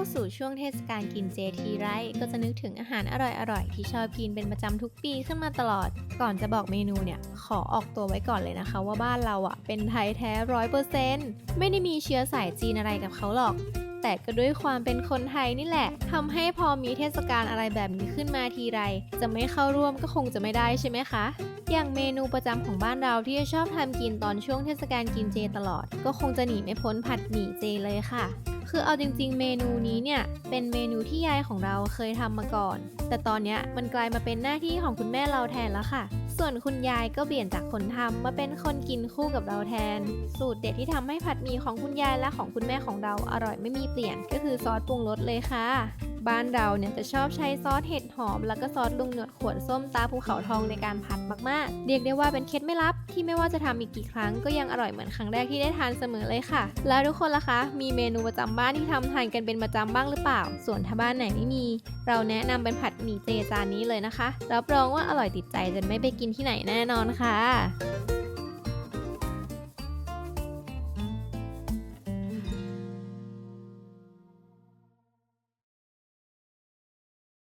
าสู่ช่วงเทศกาลกินเจทีไรก็จะนึกถึงอาหารอร่อยๆ ที่ชอบกินเป็นประจำทุกปีขึ้นมาตลอด ก่อนจะบอกเมนูเนี่ย ขอออกตัวไว้ก่อนเลยนะคะ ว่าบ้านเราอะ เป็นไทยแท้ร้อยเปอร์เซนต์ไม่ได้มีเชื้อสายจีนอะไรกับเขาหรอก แต่ก็ด้วยความเป็นคนไทยนี่แหละทำให้พอมีเทศกาลอะไรแบบนี้ขึ้นมาทีไร จะไม่เข้าร่วมก็คงจะไม่ได้ใช่ไหมคะอย่างเมนูประจำของบ้านเราที่จะชอบทำกินตอนช่วงเทศกาลกินเจตลอด ก็คงจะหนีไม่พ้นผัดหมี่เจเลยค่ะ คือเอาจริง ๆ เมนูนี้เนี่ยเป็นเมนูที่ยายของเราเคยทำมาก่อน แต่ตอนเนี้ยมันกลายมาเป็นหน้าที่ของคุณแม่เราแทนแล้วค่ะ ส่วนคุณยายก็เปลี่ยนจากคนทำมาเป็นคนกินคู่กับเราแทน สูตรเด็ดที่ทำให้ผัดหมี่ของคุณยายและของคุณแม่ของเราอร่อยไม่มีเปลี่ยน ก็คือซอสปรุงรสเลยค่ะ บ้านเราเนี่ยจะชอบใช้ซอสเห็ดหอม แล้วก็ซอสลุงหนวดขวดส้มตาภูเขาทองในการผัดมากๆ เรียกได้ว่าเป็นเคล็ดไม่ลับที่ไม่ว่าจะทำอีกกี่ครั้งก็ยังอร่อยเหมือนครั้งแรกที่ได้ทานเสมอเลยค่ะ แล้วทุกคนล่ะคะ มีเมนูประจำบ้านที่ทำทานกันเป็นประจำบ้างหรือเปล่า ส่วนถ้าบ้านไหนไม่มี เราแนะนำเป็นผัดหมี่เจจานนี้เลยนะคะรับรองว่าอร่อยติดใจจนไม่ไปกินที่ไหนแน่นอนค่ะ